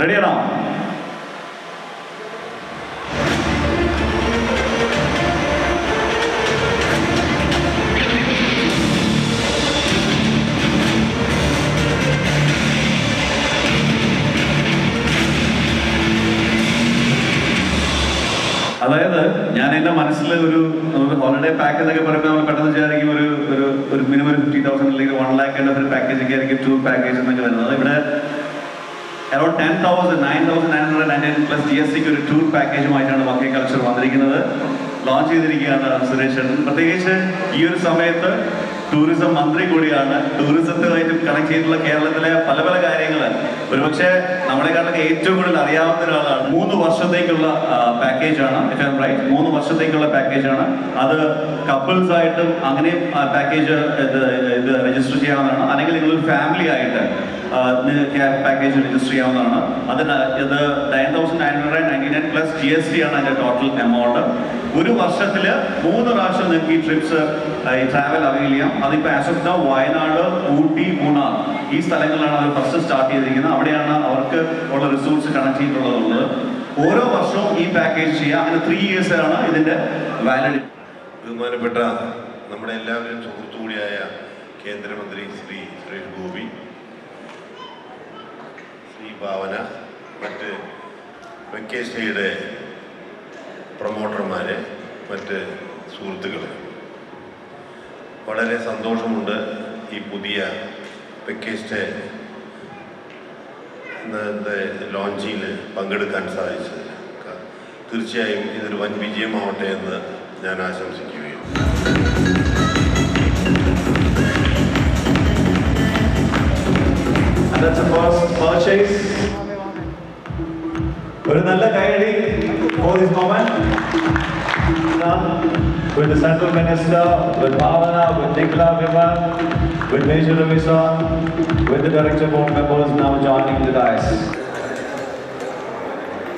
റെഡിയാണോ അതായത് ഞാൻ എന്റെ മനസ്സിൽ ഒരു ഹോളിഡേ പാക്കേജ് ഒക്കെ പറയുമ്പോൾ നമ്മൾ പെട്ടെന്ന് വിചാരിക്കും ഒരു ഒരു ഒരു മിനിമം ഫിഫ്റ്റി തൗസൻഡ് അല്ലെങ്കിൽ വൺ ലാക്ക് ഉള്ള ഒരു പാക്കേജ് ഒക്കെ ആയിരിക്കും ടൂർ പാക്കേജ് എന്നൊക്കെ വരുന്നത്. ഇവിടെ around ten thousand nine thousand nine hundred nine plus G S സിക്ക് ഒരു ടൂർ പാക്കേജുമായിട്ടാണ് വക്കേ കൾച്ചർ വന്നിരിക്കുന്നത്. ലോഞ്ച് ചെയ്തിരിക്കുകയാണ് സുരേഷ് ചേട്ടൻ. പ്രത്യേകിച്ച് ഈ ഒരു സമയത്ത് ടൂറിസം മന്ത്രി കൂടിയാണ്. ടൂറിസത്തിനായിട്ട് കണക്ട് ചെയ്തിട്ടുള്ള കേരളത്തിലെ പല പല കാര്യങ്ങൾ ഒരുപക്ഷെ നമ്മളെക്കാളൊക്കെ ഏറ്റവും കൂടുതൽ അറിയാവുന്ന ഒരാളാണ്. മൂന്ന് വർഷത്തേക്കുള്ള പാക്കേജാണ് റൈറ്റ് മൂന്ന് വർഷത്തേക്കുള്ള പാക്കേജാണ് അത് കപ്പിൾസ് ആയിട്ടും അങ്ങനെ പാക്കേജ് ഇത് ഇത് രജിസ്റ്റർ ചെയ്യാവുന്നതാണ്. അല്ലെങ്കിൽ നിങ്ങൾ ഫാമിലി ആയിട്ട് പാക്കേജ് രജിസ്റ്റർ ചെയ്യാവുന്നതാണ്. അതിന് ഇത് nine thousand nine hundred ninety nine plus G S T ആണ് അതിന്റെ ടോട്ടൽ എമൗണ്ട് ഒരു വർഷത്തിൽ മൂന്ന് പ്രാവശ്യം നിങ്ങൾക്ക് ഈ ട്രിപ്സ് ഈ ട്രാവൽ അവൈൽ ചെയ്യാം. അതിപ്പോൾ as of now Wayanad Ooty Munnar ഈ സ്ഥലങ്ങളിലാണ് അവർ ഫസ്റ്റ് സ്റ്റാർട്ട് ചെയ്തിരിക്കുന്നത്. അവിടെയാണ് അവർക്ക് ഉള്ള റിസോർട്സ് കണക്ട് ചെയ്തിട്ടുള്ളത് ഓരോ വർഷവും ഈ പാക്കേജ് ചെയ്യുക. അങ്ങനെ ത്രീ ഇയേഴ്സ് ആണ് ഇതിന്റെ വാലിഡിറ്റി ബഹുമാനപ്പെട്ട നമ്മുടെ എല്ലാവരും സുഹൃത്തു കൂടിയായ കേന്ദ്രമന്ത്രി ശ്രീ സുരേഷ് ഗോപി ഭാവന മറ്റ് വെക്കേഷയുടെ പ്രൊമോട്ടർമാർ മറ്റ് സുഹൃത്തുക്കൾ വളരെ സന്തോഷമുണ്ട് ഈ പുതിയ വെക്കേസ്റ്റ് ലോഞ്ചിൽ പങ്കെടുക്കാൻ സാധിച്ചത് തീർച്ചയായും ഇതൊരു വൻ വിജയമാവട്ടെ എന്ന് ഞാൻ ആശംസിക്കുകയും that's the first purchase. ഒരു നല്ല കൈയടി for this moment. Done With the central minister, with Bhavana, with Nikla Vimal, with Major Ravisan, with the director board members now joining the dice.